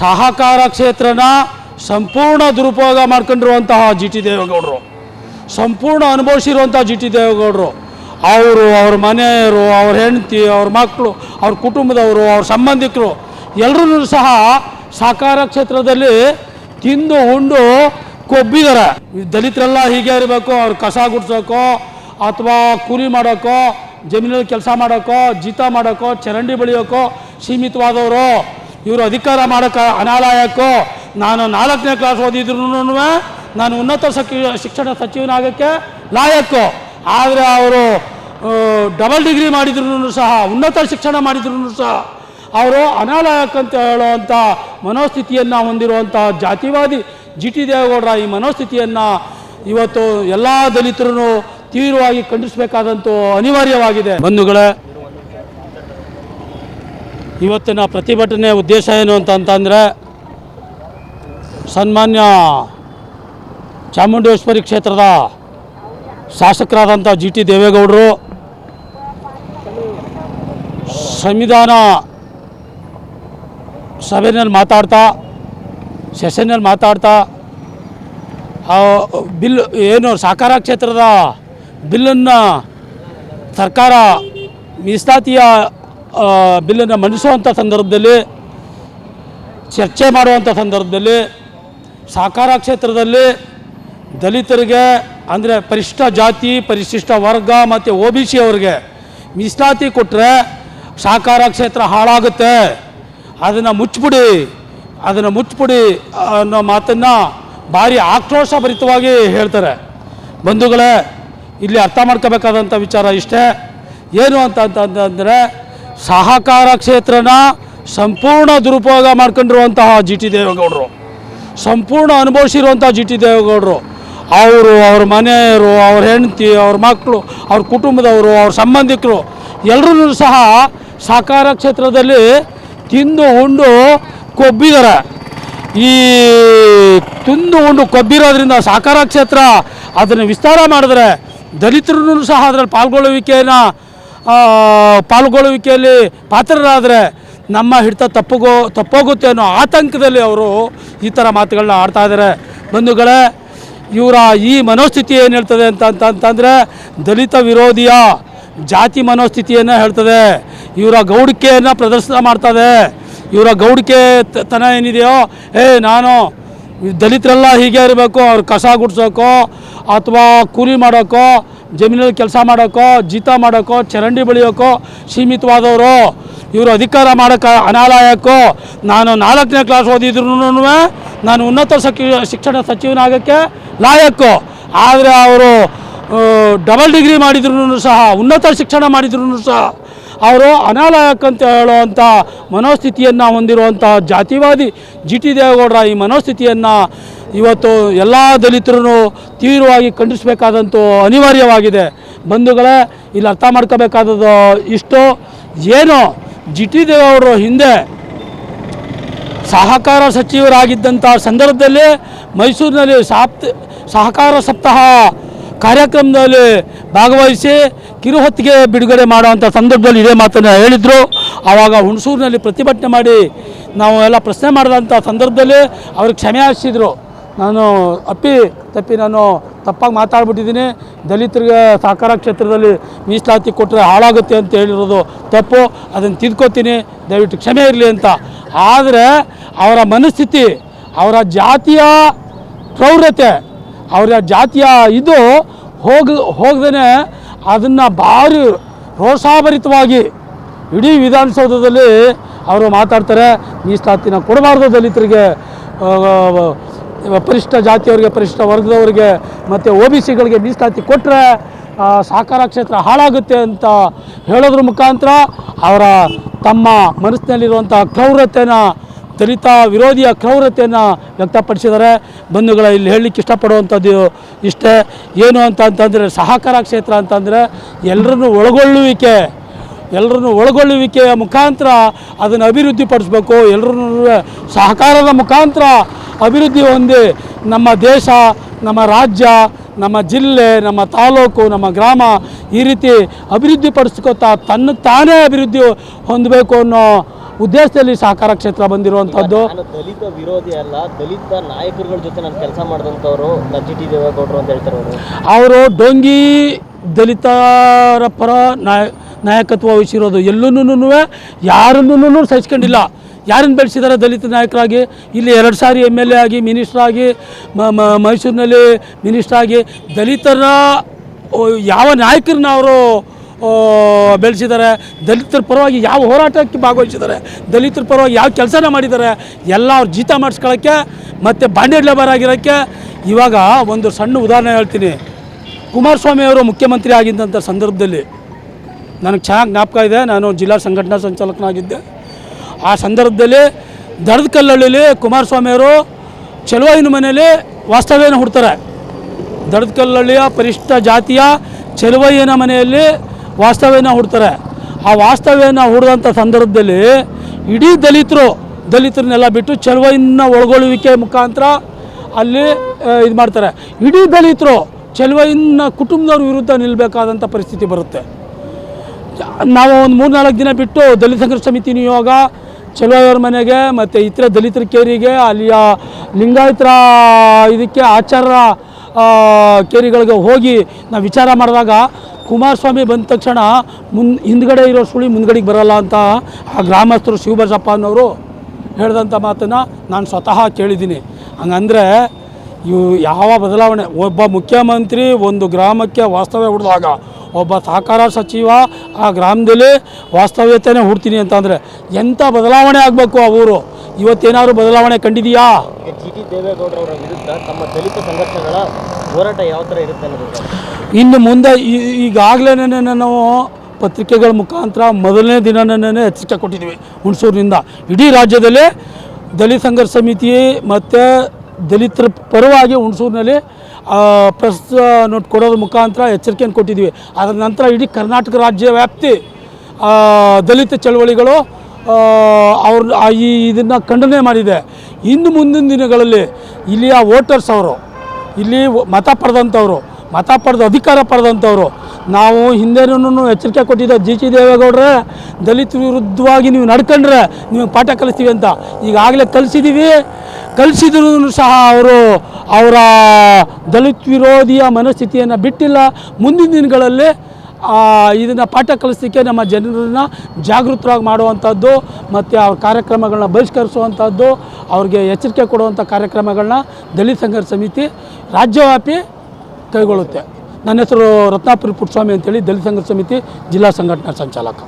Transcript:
ಸಹಕಾರ ಕ್ಷೇತ್ರನ ಸಂಪೂರ್ಣ ದುರುಪಯೋಗ ಮಾಡ್ಕೊಂಡಿರುವಂತಹ ಜಿ ಟಿ ದೇವೇಗೌಡರು. ಸಂಪೂರ್ಣ ಅನುಭವಿಸಿರುವಂಥ ಜಿ ಟಿ ದೇವೇಗೌಡರು. ಅವರು, ಅವ್ರ ಮನೆಯವರು, ಅವ್ರ ಹೆಂಡತಿ, ಅವ್ರ ಮಕ್ಕಳು, ಅವ್ರ ಕುಟುಂಬದವರು, ಅವ್ರ ಸಂಬಂಧಿಕರು ಎಲ್ಲರೂ ಸಹ ಸಹಕಾರ ಕ್ಷೇತ್ರದಲ್ಲಿ ತಿಂದು ಉಂಡು ಕೊಬ್ಬಿದ್ದಾರೆ ದಲಿತರೆಲ್ಲ ಹೀಗೆ ಇರಬೇಕು, ಅವ್ರು ಕಸ ಗುಡ್ಸೋಕೋ, ಅಥವಾ ಕೂಲಿ ಮಾಡೋಕ್ಕೋ ಜಮೀನಲ್ಲಿ ಕೆಲಸ ಮಾಡೋಕ್ಕೋ ಜೀತ ಮಾಡೋಕ್ಕೋ ಚರಂಡಿ ಬೆಳೆಯೋಕ್ಕೋ ಸೀಮಿತವಾದವರು. ಇವರು ಅಧಿಕಾರ ಮಾಡೋಕ್ಕೆ ಅನಾಲಯಕ್ಕೋ, ನಾನು ನಾಲ್ಕನೇ ಕ್ಲಾಸ್ ಓದಿದ್ರು ನಾನು ಉನ್ನತ ಶಿಕ್ಷಣ ಸಚಿವನಾಗಕ್ಕೆ ಲಾಯಕ್ಕೋ. ಆದರೆ ಅವರು ಡಬಲ್ ಡಿಗ್ರಿ ಮಾಡಿದ್ರು ಸಹ, ಉನ್ನತ ಶಿಕ್ಷಣ ಮಾಡಿದ್ರು ಸಹ, ಅವರು ಅನಾಲಯಕ್ ಅಂತ ಹೇಳುವಂಥ ಮನೋಸ್ಥಿತಿಯನ್ನು ಹೊಂದಿರುವಂಥ ಜಾತಿವಾದಿ ಜಿ ಟಿ ದೇವೇಗೌಡರ ಈ ಮನೋಸ್ಥಿತಿಯನ್ನು ಇವತ್ತು ಎಲ್ಲ ದಲಿತರು ತೀವ್ರವಾಗಿ ಖಂಡಿಸಬೇಕಾದಂಥ ಅನಿವಾರ್ಯವಾಗಿದೆ. ಬಂಧುಗಳೇ ಇವತ್ತಿನ ಪ್ರತಿಭಟನೆ ಉದ್ದೇಶ ಏನು ಅಂತಂತಂದರೆ ಸನ್ಮಾನ್ಯ ಚಾಮುಂಡೇಶ್ವರಿ ಕ್ಷೇತ್ರದ ಶಾಸಕರಾದಂಥ ಜಿ ಟಿ ದೇವೇಗೌಡರು ಸಂವಿಧಾನ ಸಭೆಯಲ್ಲಿ ಮಾತಾಡ್ತಾ, ಸೆಷನ್ನಲ್ಲಿ ಮಾತಾಡ್ತಾ ಬಿಲ್, ಏನು ಸಹಕಾರ ಕ್ಷೇತ್ರದ ಬಿಲ್ಲನ್ನು ಸರ್ಕಾರ ಮೀಸಲಾತಿಯ ಬಿಲ್ಲನ್ನು ಮಂಡಿಸುವಂಥ ಸಂದರ್ಭದಲ್ಲಿ, ಚರ್ಚೆ ಮಾಡುವಂಥ ಸಂದರ್ಭದಲ್ಲಿ ಸಹಕಾರ ಕ್ಷೇತ್ರದಲ್ಲಿ ದಲಿತರಿಗೆ, ಅಂದರೆ ಪರಿಶಿಷ್ಟ ಜಾತಿ ಪರಿಶಿಷ್ಟ ವರ್ಗ ಮತ್ತು ಒ ಬಿ ಸಿ ಅವ್ರಿಗೆ ಮೀಸಲಾತಿ ಕೊಟ್ಟರೆ ಸಹಕಾರ ಕ್ಷೇತ್ರ ಹಾಳಾಗುತ್ತೆ. ಅದನ್ನು ಮುಚ್ಚಿಬಿಡಿ. ಅದನ್ನು ಮುಚ್ಚಿಬಿಡಿ ಅನ್ನೋ ಮಾತನ್ನು ಭಾರಿ ಆಕ್ರೋಶಭರಿತವಾಗಿ ಹೇಳ್ತಾರೆ. ಬಂಧುಗಳೇ, ಇಲ್ಲಿ ಅರ್ಥ ಮಾಡ್ಕೋಬೇಕಾದಂಥ ವಿಚಾರ ಇಷ್ಟೇ. ಏನು ಅಂತ ಅಂತಂದರೆ ಸಹಕಾರ ಕ್ಷೇತ್ರನ ಸಂಪೂರ್ಣ ದುರುಪಯೋಗ ಮಾಡ್ಕೊಂಡಿರುವಂತಹ ಜಿ ಟಿ ದೇವೇಗೌಡರು. ಸಂಪೂರ್ಣ ಅನುಭವಿಸಿರುವಂಥ ಜಿ ಟಿ ದೇವೇಗೌಡರು. ಅವರು, ಅವ್ರ ಮನೆಯವರು, ಅವ್ರ ಹೆಂಡತಿ, ಅವ್ರ ಮಕ್ಕಳು, ಅವ್ರ ಕುಟುಂಬದವರು, ಅವ್ರ ಸಂಬಂಧಿಕರು ಎಲ್ಲರೂ ಸಹ ಸಹಕಾರ ಕ್ಷೇತ್ರದಲ್ಲಿ ತಿಂದು ಉಂಡು ಕೊಬ್ಬಿದ್ದಾರೆ. ಈ ತಿಂದು ಉಂಡು ಕೊಬ್ಬಿರೋದ್ರಿಂದ ಸಹಕಾರ ಕ್ಷೇತ್ರ ಅದನ್ನು ವಿಸ್ತಾರ ಮಾಡಿದ್ರೆ ದಲಿತರೂ ಸಹ ಅದರಲ್ಲಿ ಪಾಲ್ಗೊಳ್ಳುವಿಕೆಯನ್ನು ಪಾಲ್ಗೊಳ್ಳುವಿಕೆಯಲ್ಲಿ ಪಾತ್ರರಾದರೆ ನಮ್ಮ ಹಿಡಿತ ತಪ್ಪುಗೋ, ತಪ್ಪೋಗುತ್ತೆ ಅನ್ನೋ ಆತಂಕದಲ್ಲಿ ಅವರು ಈ ಥರ ಮಾತುಗಳನ್ನ ಆಡ್ತಾ ಇದ್ದಾರೆ. ಬಂಧುಗಳೇ, ಇವರ ಈ ಮನೋಸ್ಥಿತಿ ಏನು ಹೇಳ್ತದೆ ಅಂತ ಅಂತಂತಂದರೆ ದಲಿತ ವಿರೋಧಿಯ ಜಾತಿ ಮನೋಸ್ಥಿತಿಯನ್ನು ಹೇಳ್ತದೆ. ಇವರ ಗೌಡಿಕೆಯನ್ನು ಪ್ರದರ್ಶನ ಮಾಡ್ತದೆ ಇವರ ಗೌಡಿಕೆ ತನ ಏನಿದೆಯೋ, ಏ, ನಾನು ದಲಿತರೆಲ್ಲ ಹೀಗೆ ಇರಬೇಕು, ಅವ್ರು ಕಸ ಗುಡಿಸೋಕೋ ಅಥವಾ ಕೂಲಿ ಮಾಡೋಕ್ಕೋ ಜಮೀನಲ್ಲಿ ಕೆಲಸ ಮಾಡೋಕ್ಕೋ ಜೀತ ಮಾಡೋಕ್ಕೋ ಚರಂಡಿ ಬೆಳೆಯೋಕ್ಕೋ ಸೀಮಿತವಾದವರು, ಇವರು ಅಧಿಕಾರ ಮಾಡೋಕ್ಕೆ ಅನಾಲಯಕ್ಕೋ ನಾನು ನಾಲ್ಕನೇ ಕ್ಲಾಸ್ ಓದಿದ್ರು ನಾನು ಉನ್ನತ ಸಕಿ, ಶಿಕ್ಷಣ ಸಚಿವನಾಗಕ್ಕೆ ಲಾಯಕ್ಕು? ಆದರೆ ಅವರು ಡಬಲ್ ಡಿಗ್ರಿ ಮಾಡಿದ್ರು ಸಹ, ಉನ್ನತ ಶಿಕ್ಷಣ ಮಾಡಿದ್ರು ಸಹ, ಅವರು ಅನಾಲಯಕ್ ಅಂತ ಹೇಳುವಂಥ ಮನೋಸ್ಥಿತಿಯನ್ನು ಹೊಂದಿರುವಂಥ ಜಾತಿವಾದಿ ಜಿ ಟಿ ದೇವೇಗೌಡರ ಈ ಮನೋಸ್ಥಿತಿಯನ್ನು ಇವತ್ತು ಎಲ್ಲ ದಲಿತರನ್ನು ತೀವ್ರವಾಗಿ ಖಂಡಿಸಬೇಕಾದಂಥ ಅನಿವಾರ್ಯವಾಗಿದೆ. ಬಂಧುಗಳೇ, ಇಲ್ಲಿ ಅರ್ಥ ಮಾಡ್ಕೋಬೇಕಾದದ್ದು ಇಷ್ಟು. ಏನು ದೇವೇಗೌಡರು ಹಿಂದೆ ಸಹಕಾರ ಸಚಿವರಾಗಿದ್ದಂಥ ಸಂದರ್ಭದಲ್ಲಿ ಮೈಸೂರಿನಲ್ಲಿ ಸಾಪ್ತ, ಸಹಕಾರ ಸಪ್ತಾಹ ಕಾರ್ಯಕ್ರಮದಲ್ಲಿ ಭಾಗವಹಿಸಿ ಕಿರುಹೊತ್ತಿಗೆ ಬಿಡುಗಡೆ ಮಾಡುವಂಥ ಸಂದರ್ಭದಲ್ಲಿ ಇದೇ ಮಾತನ್ನು ಹೇಳಿದರು. ಆವಾಗ ಹುಣಸೂರಿನಲ್ಲಿ ಪ್ರತಿಭಟನೆ ಮಾಡಿ ನಾವು ಎಲ್ಲ ಪ್ರಶ್ನೆ ಮಾಡಿದಂಥ ಸಂದರ್ಭದಲ್ಲಿ ಅವ್ರಿಗೆ ಕ್ಷಮೆ ಯಾಚಿಸಿದರು ನಾನು ಅಪ್ಪಿ, ತಪ್ಪಿ ನಾನು ತಪ್ಪಾಗಿ ಮಾತಾಡ್ಬಿಟ್ಟಿದ್ದೀನಿ. ದಲಿತರಿಗೆ ಸಹಕಾರ ಕ್ಷೇತ್ರದಲ್ಲಿ ಮೀಸಲಾತಿ ಕೊಟ್ಟರೆ ಹಾಳಾಗುತ್ತೆ ಅಂತ ಹೇಳಿರೋದು ತಪ್ಪು. ಅದನ್ನು ತಿದ್ಕೋತೀನಿ. ದಯವಿಟ್ಟು ಕ್ಷಮೆ ಇರಲಿ ಅಂತ. ಆದರೆ ಅವರ ಮನಸ್ಥಿತಿ, ಅವರ ಜಾತಿಯ ಪ್ರೌಢತೆ, ಅವರ ಜಾತಿಯ ಇದು ಹೋಗ ಹೋಗದೇ ಅದನ್ನು ಭಾರಿ ರೋಷಾಭರಿತವಾಗಿ ಇಡೀ ವಿಧಾನಸೌಧದಲ್ಲಿ ಅವರು ಮಾತಾಡ್ತಾರೆ. ಮೀಸಲಾತಿನ ಕೊಡಬಾರ್ದು ದಲಿತರಿಗೆ. ಆ, ಪರಿಶಿಷ್ಟ ಜಾತಿಯವರಿಗೆ ಪರಿಶಿಷ್ಟ ವರ್ಗದವರಿಗೆ ಮತ್ತು ಒ ಬಿ ಸಿಗಳಿಗೆ ಮೀಸಲಾತಿ ಕೊಟ್ಟರೆ ಸಹಕಾರ ಕ್ಷೇತ್ರ ಹಾಳಾಗುತ್ತೆ ಅಂತ ಹೇಳೋದ್ರ ಮುಖಾಂತರ ಅವರ ತಮ್ಮ ಮನಸ್ಸಿನಲ್ಲಿರುವಂಥ ಕ್ರೌರತೆಯನ್ನು ದಲಿತ ವಿರೋಧಿಯ ಕ್ರೌರತೆಯನ್ನು ವ್ಯಕ್ತಪಡಿಸಿದ್ದಾರೆ. ಬಂಧುಗಳ ಇಲ್ಲಿ ಹೇಳಲಿಕ್ಕೆ ಇಷ್ಟಪಡುವಂಥದ್ದು ಇಷ್ಟೇ. ಏನು ಅಂತ ಅಂತಂದರೆ ಸಹಕಾರ ಕ್ಷೇತ್ರ ಅಂತಂದರೆ ಎಲ್ಲರನ್ನು ಒಳಗೊಳ್ಳುವಿಕೆ ಎಲ್ಲರನ್ನು ಒಳಗೊಳ್ಳುವಿಕೆಯ ಮುಖಾಂತರ ಅದನ್ನು ಅಭಿವೃದ್ಧಿಪಡಿಸ್ಬೇಕು. ಎಲ್ಲರನ್ನೂ ಸಹಕಾರದ ಮುಖಾಂತರ ಅಭಿವೃದ್ಧಿ ಹೊಂದಿ ನಮ್ಮ ದೇಶ ನಮ್ಮ ರಾಜ್ಯ ನಮ್ಮ ಜಿಲ್ಲೆ ನಮ್ಮ ತಾಲೂಕು ನಮ್ಮ ಗ್ರಾಮ ಈ ರೀತಿ ಅಭಿವೃದ್ಧಿಪಡಿಸ್ಕೊತಾ ತನ್ನ ತಾನೇ ಅಭಿವೃದ್ಧಿ ಹೊಂದಬೇಕು ಅನ್ನೋ ಉದ್ದೇಶದಲ್ಲಿ ಸಹಕಾರ ಕ್ಷೇತ್ರ ಬಂದಿರುವಂಥದ್ದು. ದಲಿತ ವಿರೋಧಿ ಅಲ್ಲ ದಲಿತ ನಾಯಕರುಗಳ ಜೊತೆ ನಾನು ಕೆಲಸ ಮಾಡಿದಂಥವ್ರು ಟಿ ದೇವೇಗೌಡರು ಅಂತ ಹೇಳ್ತಾರೆ ಅವರು. ಅವರು ಡೊಂಗಿ ದಲಿತರ ಪರ ನಾಯ ನಾಯಕತ್ವ ವಹಿಸಿರೋದು ಎಲ್ಲೂ ಯಾರನ್ನೂ ಸಹಿಸ್ಕೊಂಡಿಲ್ಲ. ಯಾರನ್ನು ಬೆಳೆಸಿದ್ದಾರೆ ದಲಿತ ನಾಯಕರಾಗಿ, ಇಲ್ಲಿ ಎರಡು ಸಾರಿ ಎಂ ಎಲ್ ಎ ಆಗಿ ಮಿನಿಸ್ಟ್ರಾಗಿ ಮೈಸೂರಿನಲ್ಲಿ ಮಿನಿಸ್ಟ್ರ್ ಆಗಿ ದಲಿತರ ಯಾವ ನಾಯಕರನ್ನ ಅವರು ಬೆಳೆಸಿದ್ದಾರೆ ದಲಿತರ ಪರವಾಗಿ ಯಾವ ಹೋರಾಟಕ್ಕೆ ಭಾಗವಹಿಸಿದ್ದಾರೆ ದಲಿತರ ಪರವಾಗಿ ಯಾವ ಕೆಲಸನ ಮಾಡಿದ್ದಾರೆ ಎಲ್ಲ ಅವ್ರು ಜೀತ ಮಾಡಿಸ್ಕೊಳ್ಳೋಕ್ಕೆ ಮತ್ತು ಬಾಂಡೆಡ್ ಲೇಬರ್ ಆಗಿರೋಕ್ಕೆ ಇವಾಗ ಒಂದು ಸಣ್ಣ ಉದಾಹರಣೆ ಹೇಳ್ತೀನಿ. ಕುಮಾರಸ್ವಾಮಿ ಅವರು ಮುಖ್ಯಮಂತ್ರಿ ಆಗಿದ್ದಂಥ ಸಂದರ್ಭದಲ್ಲಿ ನನಗೆ ಚೆನ್ನಾಗಿ ಜ್ಞಾಪಕ ಇದೆ. ನಾನು ಜಿಲ್ಲಾ ಸಂಘಟನಾ ಸಂಚಾಲಕನಾಗಿದ್ದೆ. ಆ ಸಂದರ್ಭದಲ್ಲಿ ದಡದ ಕಲ್ಲಳ್ಳಿಲಿ ಕುಮಾರಸ್ವಾಮಿಯವರು ಚಲುವಾಯಿನ ಮನೆಯಲ್ಲಿ ವಾಸ್ತವ್ಯನ ಹುಡ್ತಾರೆ. ದಡದ ಕಲ್ಲಳ್ಳಿಯ ಪರಿಷ್ಠ ಜಾತಿಯ ಚೆಲುವಯ್ಯನ ಮನೆಯಲ್ಲಿ ವಾಸ್ತವ್ಯನ ಹುಡ್ತಾರೆ. ಆ ವಾಸ್ತವ್ಯನ ಹುಡ್ದಂಥ ಸಂದರ್ಭದಲ್ಲಿ ಇಡೀ ದಲಿತರು, ದಲಿತರನ್ನೆಲ್ಲ ಬಿಟ್ಟು ಚಲುವಯ್ಯನ ಒಳಗೊಳ್ಳುವಿಕೆ ಮುಖಾಂತರ ಅಲ್ಲಿ ಇದು ಮಾಡ್ತಾರೆ. ಇಡೀ ದಲಿತರು ಚಲುವಯ್ಯನ ಕುಟುಂಬದವ್ರ ವಿರುದ್ಧ ನಿಲ್ಲಬೇಕಾದಂಥ ಪರಿಸ್ಥಿತಿ ಬರುತ್ತೆ. ನಾವು ಒಂದು ಮೂರು ನಾಲ್ಕು ದಿನ ಬಿಟ್ಟು ದಲಿತ ಸಂಘರ್ಷ ಸಮಿತಿ ನಿಯೋಗ ಚಲುವಯ್ಯವ್ರ ಮನೆಗೆ ಮತ್ತು ಇತರ ದಲಿತರ ಕೇರಿಗೆ ಅಲ್ಲಿಯ ಲಿಂಗಾಯತರ ಇದಕ್ಕೆ ಆಚಾರ ಕೇರಿಗಳಿಗೆ ಹೋಗಿ ನಾವು ವಿಚಾರ ಮಾಡಿದಾಗ ಕುಮಾರಸ್ವಾಮಿ ಬಂದ ತಕ್ಷಣ ಮುನ್, ಹಿಂದ್ಗಡೆ ಇರೋ ಸುಳಿ ಮುಂದ್ಗಡೆಗೆ ಬರಲ್ಲ ಅಂತ ಆ ಗ್ರಾಮಸ್ಥರು ಶಿವಬಸಪ್ಪ ಅನ್ನೋರು ಹೇಳಿದಂಥ ಮಾತನ್ನು ನಾನು ಸ್ವತಃ ಕೇಳಿದ್ದೀನಿ. ಹಂಗಂದರೆ ಇವು ಯಾವ ಬದಲಾವಣೆ? ಒಬ್ಬ ಮುಖ್ಯಮಂತ್ರಿ ಒಂದು ಗ್ರಾಮಕ್ಕೆ ವಾಸ್ತವ್ಯ ಹುಡಿದಾಗ ಒಬ್ಬ ಸಹಕಾರ ಸಚಿವ ಆ ಗ್ರಾಮದಲ್ಲಿ ವಾಸ್ತವ್ಯತೆಯೇ ಹುಡ್ತೀನಿ ಅಂತಂದರೆ ಎಂಥ ಬದಲಾವಣೆ ಆಗಬೇಕು ಆ ಊರು? ಇವತ್ತೇನಾದರೂ ಬದಲಾವಣೆ ಕಂಡಿದೆಯಾ? ಜಿ ಟಿ ದೇವೇಗೌಡರವರ ವಿರುದ್ಧ ತಮ್ಮ ದಲಿತ ಸಂಘರ್ಷಗಳ ಹೋರಾಟ ಯಾವ ಥರ ಇರುತ್ತೆ ಅನ್ನೋದು ಇನ್ನು ಮುಂದೆ ಈಗಾಗಲೇ ನಾವು ಪತ್ರಿಕೆಗಳ ಮುಖಾಂತರ ಮೊದಲನೇ ದಿನನೇ ಎಚ್ಚರಿಕೆ ಕೊಟ್ಟಿದ್ದೀವಿ ಹುಣಸೂರಿನಿಂದ. ಇಡೀ ರಾಜ್ಯದಲ್ಲಿ ದಲಿತ ಸಂಘರ್ಷ ಸಮಿತಿ ಮತ್ತು ದಲಿತರ ಪರವಾಗಿ ಹುಣಸೂರಿನಲ್ಲಿ ಪ್ರೆಸ್ ನೋಟ್ ಕೊಡೋದ್ರ ಮುಖಾಂತರ ಎಚ್ಚರಿಕೆಯನ್ನು ಕೊಟ್ಟಿದ್ದೀವಿ. ಅದರ ನಂತರ ಇಡೀ ಕರ್ನಾಟಕ ರಾಜ್ಯ ವ್ಯಾಪ್ತಿ ದಲಿತ ಚಳವಳಿಗಳು ಅವ್ರ ಈ ಇದನ್ನು ಖಂಡನೆ ಮಾಡಿದೆ. ಇನ್ನು ಮುಂದಿನ ದಿನಗಳಲ್ಲಿ ಇಲ್ಲಿಯ ವೋಟರ್ಸ್ ಅವರು, ಇಲ್ಲಿ ಮತ ಪಡೆದಂಥವ್ರು ಮತ ಪಡೆದು, ಅಧಿಕಾರ ಪಡೆದಂಥವ್ರು. ನಾವು ಹಿಂದೆನೂ ಎಚ್ಚರಿಕೆ ಕೊಟ್ಟಿದ್ದ ಜಿ ಟಿ ದೇವೇಗೌಡ್ರೆ, ದಲಿತ ವಿರುದ್ಧವಾಗಿ ನೀವು ನಡ್ಕೊಂಡ್ರೆ ನೀವು ಪಾಠ ಕಲಿಸ್ತೀವಿ ಅಂತ. ಈಗಾಗಲೇ ಕಲಿಸಿದ್ದೀವಿ ಕಲಿಸಿದ್ರು ಸಹ ಅವರು ಅವರ ದಲಿತ ವಿರೋಧಿಯ ಮನಸ್ಥಿತಿಯನ್ನು ಬಿಟ್ಟಿಲ್ಲ. ಮುಂದಿನ ದಿನಗಳಲ್ಲಿ ಇದನ್ನು ಪಾಠ ಕಲಿಸಲಿಕ್ಕೆ ನಮ್ಮ ಜನರನ್ನ ಜಾಗೃತರಾಗಿ ಮಾಡುವಂಥದ್ದು, ಮತ್ತು ಅವ್ರ ಕಾರ್ಯಕ್ರಮಗಳನ್ನ ಬಹಿಷ್ಕರಿಸುವಂಥದ್ದು, ಅವ್ರಿಗೆ ಎಚ್ಚರಿಕೆ ಕೊಡುವಂಥ ಕಾರ್ಯಕ್ರಮಗಳನ್ನ ದಲಿತ ಸಂಘರ್ಷ ಸಮಿತಿ ರಾಜ್ಯವ್ಯಾಪಿ ಕೈಗೊಳ್ಳುತ್ತೆ. ನನ್ನ ಹೆಸರು ರತ್ನಾಪುರಿ ಪುಟ್ಟಸ್ವಾಮಿ ಅಂತೇಳಿ ದಲಿತ ಸಂಘರ್ಷ ಸಮಿತಿ ಜಿಲ್ಲಾ ಸಂಘಟನಾ ಸಂಚಾಲಕ.